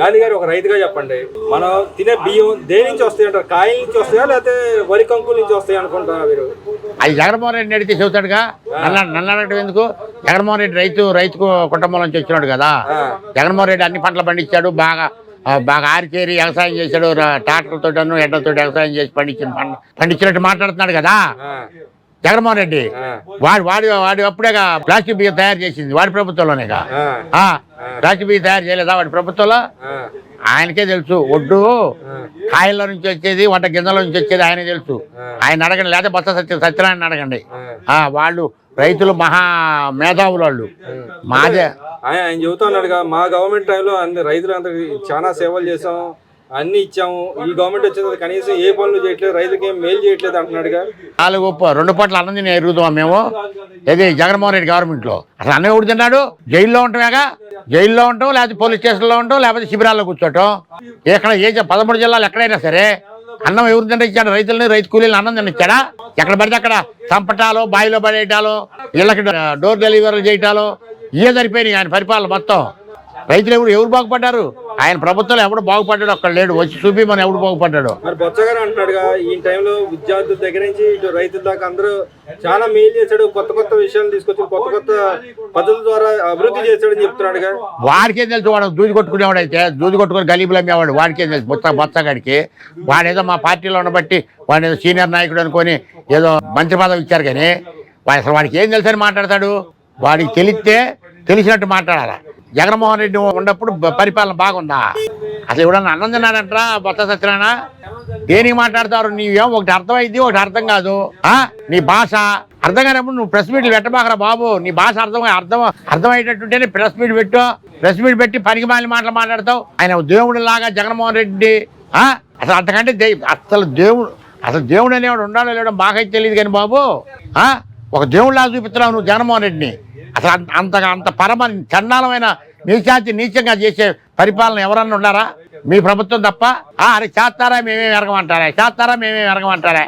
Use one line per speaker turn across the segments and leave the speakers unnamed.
గాంధీ గారు ఒక రైతుగా చెప్పండి. మనం తినే బియ్యం దేని నుంచి వస్తాయి అంటారు? కాయల నుంచి వస్తాయా? లేకపోతే వరి కంకుల నుంచి వస్తాయి అనుకుంటున్నా మీరు?
అది జగన్మోహన్ రెడ్డి అడిగితే చెబుతాడుగా. నన్ను నన్ను అడగడం ఎందుకు? జగన్మోహన్ రెడ్డి రైతు రైతు కుటుంబం నుంచి వచ్చినాడు కదా. జగన్మోహన్ రెడ్డి అన్ని పంటలు పండించాడు బాగా బాగా ఆరిచేరి వ్యవసాయం చేశాడు రా- ట్రాక్టర్లతోటను ఎడ్లతో వ్యవసాయం చేసి పండించిన పండించినట్టు మాట్లాడుతున్నాడు కదా. జగన్మోహన్ రెడ్డి. వాడు వాడి వాడి అప్పుడేగా ప్లాస్టిక్ బియ్యం తయారు చేసింది వాడి ప్రభుత్వంలోనేగా ప్లాస్టిక్ బియ్యం తయారు చేయలేదా వాడి ప్రభుత్వంలో? ఆయనకే తెలుసు ఒడ్డు. కాయల్లో నుంచి వచ్చేది వంట గింజల నుంచి వచ్చేది ఆయనే తెలుసు. ఆయన అడగండి లేదా బొత్స సత్య సత్యనారాయణ అడగండి. వాళ్ళు రైతులు మహా మేధావులు వాళ్ళు. మాదే.
ఆయన ఆయన చెబుతా ఉన్నాడుగా మా గవర్నమెంట్ టైంలో అన్ని రైతులందరికీ చాలా సేవలు చేసాం అన్ని ఇచ్చాము. ఈ గవర్నమెంట్ వచ్చిన కనీసం ఏ పనులు చేయట్లేదు రైతులకి ఏం మేలు చేయట్లేదు అంటున్నాడుగా.
నాలుగు రెండు పట్ల అన్నం తిని ఎరుగుతాం మేము. ఇది జగన్మోహన్ రెడ్డి గవర్నమెంట్లో? అసలు అన్నం ఎవడు తిన్నాడు? జైల్లో ఉంటామేగా జైల్లో ఉంటాం లేకపోతే పోలీస్ స్టేషన్లో ఉంటాం లేకపోతే శిబిరాల్లో కూర్చోటం? ఎక్కడ ఏ పదమూడు జిల్లాలు ఎక్కడైనా సరే అన్నం ఎవరు తినిచ్చాడు ఇచ్చాడు? రైతులని రైతు కూలీలు అన్నం తినిచ్చాడా? ఎక్కడ పడితే అక్కడ చంపటాలు బావిలో పడేయటాలు ఇళ్ళకి డోర్ డెలివరీలు చేయటాలు ఇవే సరిపోయినాయి ఆయన పరిపాలన మొత్తం. రైతులు ఎవరు ఎవరు బాగుపడ్డారు? ఆయన ప్రభుత్వంలో ఎవడు బాగుపడ్డాడు ఒక్కడ లేడు. వచ్చి చూపి మనం ఎవడు బాగుపడ్డాడు.
మరి బొత్స గారు అంటున్నాడుగా ఈ టైంలో విద్యార్థుల దగ్గర నుంచి ఇటు రైతుల దాకా అందరూ చాలా మేలు చేశాడు. కొత్త కొత్త విషయాలు తీసుకొచ్చి కొత్త కొత్త పద్ధతుల ద్వారా అభివృద్ధి చేశాడని చెప్తున్నాడుగా.
వాడికేం తెలుసు? వాడు దూది కొట్టుకునేవాడు అయితే దూది కొట్టుకుని గలీబులు అమ్మేవాడు. వాడికేం తెలుసు? బొత్స బొత్సగాడికి వాడేదో మా పార్టీలో ఉండబట్టి వాడు ఏదో సీనియర్ నాయకుడు అనుకొని ఏదో మంత్రి పదవి ఇచ్చారు కానీ అసలు వాడికి ఏం తెలుసు అని మాట్లాడతాడు? వాడికి తెలిస్తే తెలిసినట్టు మాట్లాడాలి? జగన్మోహన్ రెడ్డి ఉన్నప్పుడు పరిపాలన బాగుందా? అసలు ఎవడన్నా అన్నం తిన్నాడంటరా బొత్స సత్యనారాయణ? దేనికి మాట్లాడతారు? నీవేం ఒకటి అర్థమైంది ఒకటి అర్థం కాదు. ఆ? నీ భాష అర్థం కానప్పుడు నువ్వు ప్రెస్ మీట్లు పెట్టబాకరా బాబు. నీ భాష అర్థం అర్థం అర్థమయ్యేటట్టుంటేనే ప్రెస్ మీట్ పెట్టు. ప్రెస్ మీట్ పెట్టి పనికి మాలి మాటలు మాట్లాడతావు. ఆయన దేవుడి లాగా జగన్మోహన్ రెడ్డి ఆ? అసలు అంతకంటే దే- అసలు దేవుడు అసలు దేవుడు అనేవాడు ఉండాలో లేడో మాకైతే తెలియదు కానీ బాబు. ఒక దేవుడిలా చూపిస్తున్నావు నువ్వు జగన్మోహన్ రెడ్డిని. అసలు అంత అంతగా అంత పరమ చండాలమైన నీచాతి నీచంగా చేసే పరిపాలన ఎవరన్నా ఉన్నారా? మీ ప్రభుత్వం తప్ప? అరే చేస్తారా మేమేమి ఎరగమంటారా? చేస్తారా మేమేమి ఎరగమంటారా?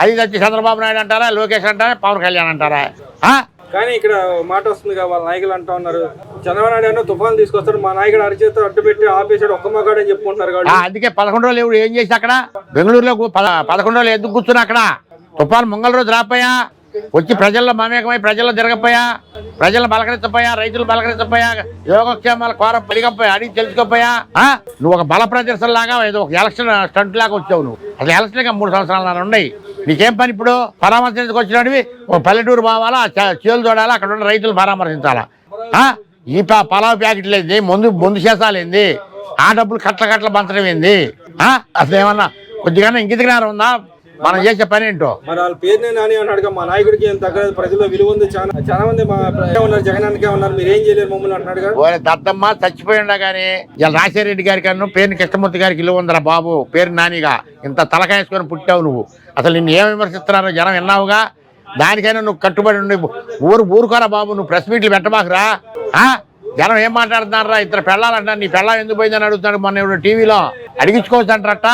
అది వచ్చి చంద్రబాబు నాయుడు అంటారా? లోకేష్ అంటారా? పవన్ కళ్యాణ్ అంటారా? ఆ?
కానీ ఇక్కడ మాట వస్తుంది వాళ్ళ నాయకులు అంటా ఉన్నారు. చంద్రబాబు నాయుడు అన్న తుఫాన్ తీసుకొస్తాడు మా నాయకుడు అరిచేత అడ్డు పెట్టి ఆపేసాడు ఒక్క మగాడు అని చెప్పుకుంటున్నారు
అందుకే పదకొండు రోజులు ఏం చేసి అక్కడ? బెంగళూరులో పదకొండు రోజులు ఎందుకు కూర్చున్నా అక్కడ? తుఫాను మంగళ రోజు రాపోయా? వచ్చి ప్రజల్లో మమేకమై ప్రజల్లో తిరగపోయా ప్రజలను బలకరించపోయా రైతులు బలకరించపోయా యోగక్షేమాల కోర పడిగపోయా అడిగి తెలుసుకోపోయా నువ్వు ఒక బల ప్రదర్శన లాగా ఏదో ఒక ఎలక్షన్ స్టంట్ లాగా వచ్చావు నువ్వు. అసలు ఎలక్షన్ మూడు సంవత్సరాలు నాన్న ఉన్నాయి. నీకేం పని ఇప్పుడు? పరామర్శించకు వచ్చినవి ఒక పల్లెటూరు పోవాలా చేలు చూడాలా అక్కడ ఉన్న రైతులు పరామర్శించాలా? ఈ ప- పలావ్ ప్యాకెట్లు ఏంది? ముందు ముందు చేసాలేంది ఆ డబ్బులు కట్ల కట్ల పంచడం ఏంది అసలు ఏమన్నా కొద్దిగా ఇంగిత జ్ఞానం ఉందా? మనం చేసే పని ఏంటో?
మరి వాళ్ళ పేరునే నాని అన్నాడు మా నాయకుడికి ఏం తగ్గలేదు ప్రజల్లో విలువ ఉంది చాలా చాలా మంది మా ఉన్నారు జగనానికే ఉన్నారు మీరు ఏం చేయలేరు మమ్మల్ని అంటున్నాడుగా
ఓరే దద్దమ్మ చచ్చిపోయి ఉండా కానీ ఇలా రాజశేఖరెడ్డి గారికి అన్ను పేరుని కృష్ణమూర్తి గారికి ఇల్లు ఉందిరా బాబు పేరు నానిగా. ఇంత తలకాయసుకొని పుట్టావు నువ్వు. అసలు నిన్ను ఏం విమర్శిస్తున్నారో జనం విన్నావుగా? దానికైనా నువ్వు కట్టుబడి ఉండి ఊరు ఊరుకోరా బాబు నువ్వు ప్రెస్ మీట్లు పెట్టబాకురా ఆ? జనం ఏం మాట్లాడుతున్నారా ఇద్దరు పెళ్ళాలంట నీ పెళ్ళం ఎందుకు పోయిందని అడుగుతున్నాడు మొన్న ఇప్పుడు టీవీలో. అడిగించుకోవచ్చు అంటారట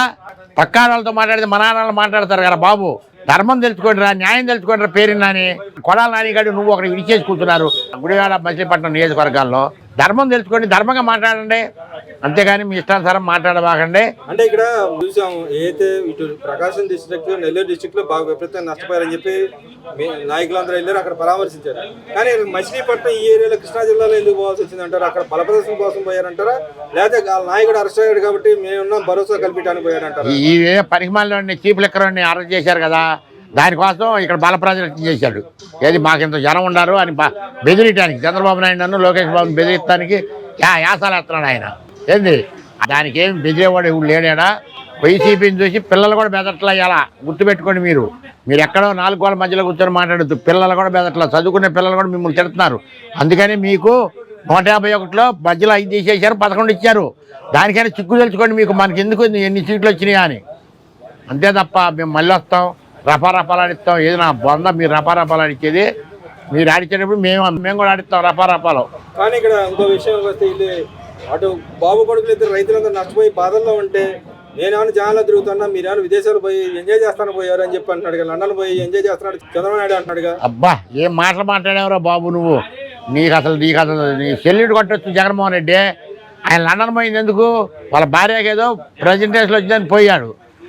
పక్కా వాళ్ళతో మాట్లాడితే మన నాన్నలు మాట్లాడతారు కదా బాబు. ధర్మం తెలుసుకోండి రా న్యాయం తెలుసుకోండి రా పేరు నాని. కొడాల నాని గారు నువ్వు ఒకటి విడిచేసి కూర్చున్నారు. గుడివాడ మచిలీపట్నం నియోజకవర్గాల్లో ధర్మం తెలుసుకోండి ధర్మంగా మాట్లాడండి. అంతేగాని మీ ఇష్టానుసారం మాట్లాడబాకండి.
అంటే ఇక్కడ చూసాం ఏదైతే ఇటు ప్రకాశం డిస్ట్రిక్ట్ నెల్లూరు డిస్ట్రిక్ట్లో బాగా విపరీతంగా నష్టపోయారని చెప్పి నాయకులందరూ వెళ్ళారు అక్కడ పరామర్శించారు. కానీ మచిలీపట్నం ఈ ఏరియాలో కృష్ణా జిల్లాలో ఎందుకు పోవాల్సి వచ్చింది అంటారు అక్కడ బలప్రదర్శన కోసం పోయారంటారా? లేకపోతే వాళ్ళ నాయకుడు అరెస్ట్ అయ్యాడు కాబట్టి మేమున్నాం భరోసా కల్పించడానికి పోయారంటారా
ఈ ఏ పరిమాణంలోని చీఫ్ లెక్కర్ని అరెస్ట్ చేశారు కదా. దానికోసం ఇక్కడ బల ప్రజలు చేశాడు. ఏది మాకు ఇంత జనం ఉండారు అని బ- బెదిరించడానికి చంద్రబాబు నాయుడు నన్ను లోకేష్ బాబుని బెదిరించడానికి యా యాసాలు వేస్తున్నాడు ఆయన. ఏంది? దానికి ఏం బెదిరేవాడు ఇప్పుడు లేడా వైసీపీని చూసి పిల్లలు కూడా బెదట్లా ఇలా గుర్తుపెట్టుకోండి మీరు. మీరు ఎక్కడో నాలుగు వాళ్ళ మధ్యలో కూర్చొని మాట్లాడుతూ పిల్లలు కూడా బెదట్లా. చదువుకునే పిల్లలు కూడా మిమ్మల్ని తిడుతున్నారు. అందుకని మీకు నూట యాభై ఒకటిలో మధ్యలో ఐదు తీసేశారు పదకొండు ఇచ్చారు. దానికైనా చిక్కు తెలుసుకోండి మీకు. మనకి ఎందుకు ఎన్ని సీట్లు వచ్చినాయా అని. అంతే తప్ప మేము మళ్ళీ వస్తాం. ఆడిస్తాం ఏది నా బొంద మీరు ఆడిచ్చేది మీరు ఆడిచ్చేటప్పుడు మేము మేము కూడా ఆడిస్తాం రఫా రఫాలు
కానీ ఇక్కడ ఇంకో విషయం వస్తే అటు బాబు కొడుకులు ఇద్దరు రైతులందరూ నష్టపోయి బాధల్లో ఉంటే నేనేమైనా జనాల్లో తిరుగుతున్నా మీరేమైనా విదేశాలు పోయి ఎంజాయ్ చేస్తాను పోయారు అని చెప్పి అంటున్నాడు లండన్ పోయి ఎంజాయ్ చేస్తున్నాడు చంద్రబాబు నాయుడు
అబ్బా ఏం మాటలు మాట్లాడేవరా బాబు నువ్వు? నీకు అసలు నీకు అసలు నీ సెల్యూట్ కొట్టొచ్చు జగన్మోహన్ రెడ్డి. ఆయన లండన్ పోయింది ఎందుకు? వాళ్ళ భార్యకి ఏదో ప్రజెంటేషన్ వచ్చిందని పోయాడు.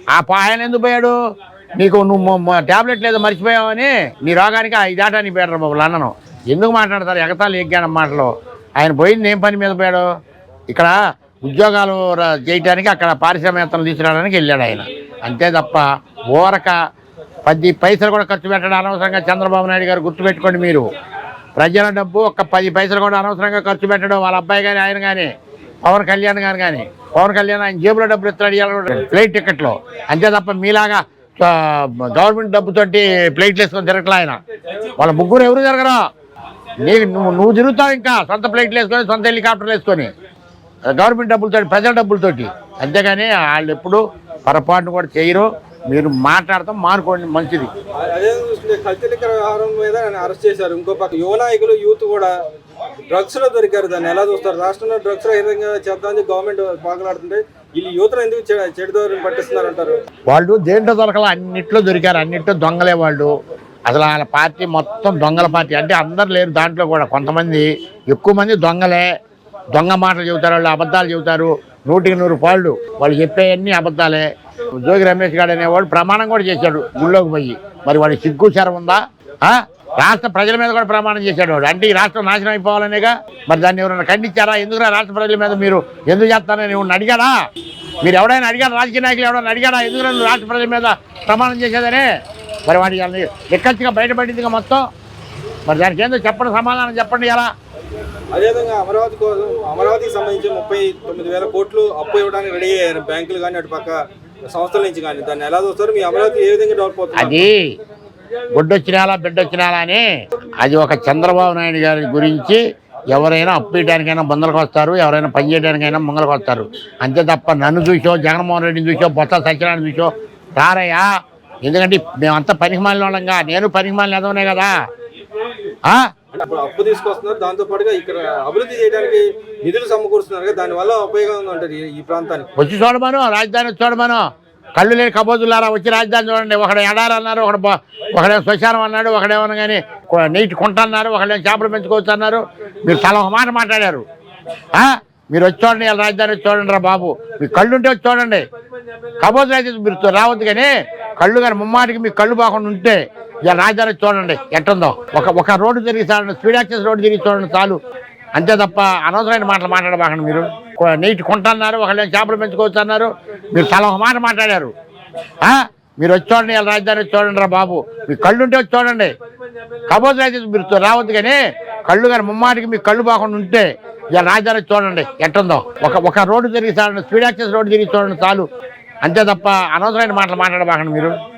ఆ పా- ఆయన ఎందుకు పోయాడు? నీకు నువ్వు ట్యాబ్లెట్ లేదో మర్చిపోయావని నీ రోగానికి ఆ ఇదాటానికి పోయాడు బాబు అన్నను ఎందుకు మాట్లాడతారు? ఎగతాలు ఎగ్గాన మాటలు. ఆయన పోయింది ఏం పని మీద పోయాడు? ఇక్కడ ఉద్యోగాలు చేయడానికి చేయటానికి అక్కడ పారిశ్రామికతను తీసుకురావడానికి వెళ్ళాడు ఆయన. అంతే తప్ప ఓరక పది పైసలు కూడా ఖర్చు పెట్టడం అనవసరంగా చంద్రబాబు నాయుడు గారు గుర్తుపెట్టుకోండి మీరు. ప్రజల డబ్బు ఒక్క పది పైసలు కూడా అనవసరంగా ఖర్చు పెట్టడం వాళ్ళ అబ్బాయి కానీ ఆయన కానీ పవన్ కళ్యాణ్ గారు కానీ పవన్ కళ్యాణ్ ఆయన జేబులో డబ్బులు ఇస్తాడు ఫ్లైట్ టికెట్లో అంతే తప్ప మీలాగా గవర్నమెంట్ డబ్బుతోటి ప్లేట్లు వేసుకొని తిరగట్లా ఆయన. వాళ్ళ ముగ్గురు ఎవరు తిరగరా? నీకు నువ్వు నువ్వు తిరుగుతావు ఇంకా. సొంత ప్లేట్లు వేసుకొని సొంత హెలికాప్టర్లు వేసుకొని. గవర్నమెంట్ డబ్బులతోటి ప్రజల డబ్బులతోటి. అంతేగాని వాళ్ళు ఎప్పుడు పొరపాటును కూడా చేయరు. మీరు మాట్లాడతాం మానుకోండి మంచిది.
అదే చూస్తే కల్తీ వ్యవహారం మీద అరెస్ట్ చేశారు. ఇంకో పక్క యువ నాయకులు యూత్ కూడా డ్రగ్స్లో దొరికారు దాన్ని. ఎలా చూస్తారు? రాష్ట్రంలో డ్రగ్స్ ఏ చేద్దామని గవర్నమెంట్ పాకులాడుతుంటే వీళ్ళు యువతను ఎందుకు పట్టిస్తున్నారు అంటారు
వాళ్ళు దేంట్లో దొరకల? అన్నిట్లో దొరికారు. అన్నిట్లో దొంగలే వాళ్ళు. అసలు వాళ్ళ పార్టీ మొత్తం దొంగల పార్టీ. అంటే అందరు లేరు దాంట్లో కూడా. కొంతమంది ఎక్కువ మంది దొంగలే. దొంగ మాటలు చెబుతారు వాళ్ళు అబద్ధాలు చెబుతారు. నూటికి నూరు పాళ్ళు. వాళ్ళు చెప్పేవన్నీ అబద్ధాలే. జోగి రమేష్ గారు అనేవాడు ప్రమాణం కూడా చేశాడు గుళ్ళోకి పోయి. మరి వాడి సిగ్గు శరం ఉందా? ఆ? రాష్ట్ర ప్రజల మీద కూడా ప్రమాణం చేశాడు వాడు. అంటే ఈ రాష్ట్రం నాశనం అయిపోవాలనేగా? మరి దాన్ని ఎవరైనా ఖండించారా? ఎందుకురా రాష్ట్ర ప్రజల మీద మీరు ఎందుకు చేస్తారని అడిగాడా మీరు ఎవడైనా అడిగారు? రాజకీయ నాయకులు ఎవడైనా అడిగారా? ఎందుకు రాష్ట్ర ప్రజల మీద ప్రమాణం చేసేదనే మరి వాడి ఎక్కచ్చిగా బయటపడిందిగా మొత్తం. మరి దానికి ఏందో చెప్పండి సమాధానం చెప్పండి ఎలా?
అదేవిధంగా అమరావతి కోసం అమరావతికి సంబంధించి ముప్పై తొమ్మిది వేల కోట్లు అప్పు ఇవ్వడానికి రెడీ అయ్యారు. బ్యాంకులు కానీ అటు పక్క సంస్థల నుంచి కానీ దాన్ని ఎలా చూస్తారు? మీ అమరావతి ఏ విధంగా డెవలప్ అవుతుంది?
అది గుడ్డొచ్చినాలా బిడ్డొచ్చినాలా అని అది ఒక చంద్రబాబు నాయుడు గారి గురించి ఎవరైనా అప్పు ఇవ్వడానికైనా బొందలకు వస్తారు ఎవరైనా పని చేయడానికైనా ముందరకు వస్తారు. అంతే తప్ప నన్ను చూసో జగన్మోహన్ రెడ్డిని చూసో బొత్స సత్యనారాయణ చూసో రారయ్యా. ఎందుకంటే మేమంతా పనికి మాలిన వాళ్ళంగా నేను పనికి మాలిన కదా.
అంటే అప్పుడు అప్పు తీసుకొస్తున్నారు. దాంతో పాటుగా ఇక్కడ అభివృద్ధి చేయడానికి నిధులు సమకూరుస్తున్నారు కదా దానివల్ల ఉపయోగం ఉందంటారు ఈ- ప్రాంతానికి.
వచ్చి చూడమను రాజధాని వచ్చి చూడమను కళ్ళు లేని కబోజులారా వచ్చి రాజధాని చూడండి. ఒకడు ఎడారు అన్నారు ఒకడు ఒకడే శ్మశానం అన్నాడు ఒకడేమన్నా కానీ నీటి కుంట అన్నారు ఒకడేమో చేపలు పెంచుకోవచ్చు అన్నారు. మీరు తల ఒక మాట మాట్లాడారు. మీరు వచ్చి చూడండి వాళ్ళ రాజధాని వచ్చి చూడండి రా బాబు. మీ కళ్ళు ఉంటే వచ్చి చూడండి. కబోజు అయితే మీరు రావద్దు కానీ కళ్ళు కానీ ముమ్మాటికి మీ కళ్ళు బాగుండా ఉంటే ఇలా రాజధాని చూడండి ఎట్టుందో. ఒక ఒక రోడ్డు తిరిగి చూడండి స్పీడ్ యాక్సెస్ రోడ్డు తిరిగి చూడండి చాలు. అంతే తప్ప అనవసరమైన మాటలు మాట్లాడబాకండి మీరు. నీటి కొంటన్నారు అన్నారు చేపలు పెంచుకోవచ్చు అన్నారు. మీరు తల ఒక మాట మాట్లాడారు. మీరు వచ్చి చూడండి ఇలా రాజధాని చూడండి రా బాబు. మీ కళ్ళు ఉంటే వచ్చి చూడండి. కబోజ్ అయితే మీరు రావద్దు కానీ కళ్ళు కానీ ముమ్మాటికి మీ కళ్ళు బాగుండా ఉంటే ఇలా రాజధాని చూడండి ఎట్టుందో. ఒక ఒక రోడ్డు తిరిగి చూడండి స్పీడ్ యాక్సెస్ రోడ్డు తిరిగి చూడండి చాలు. అంతే తప్ప అనవసరమైన మాటలు మాట్లాడబాకండి మీరు.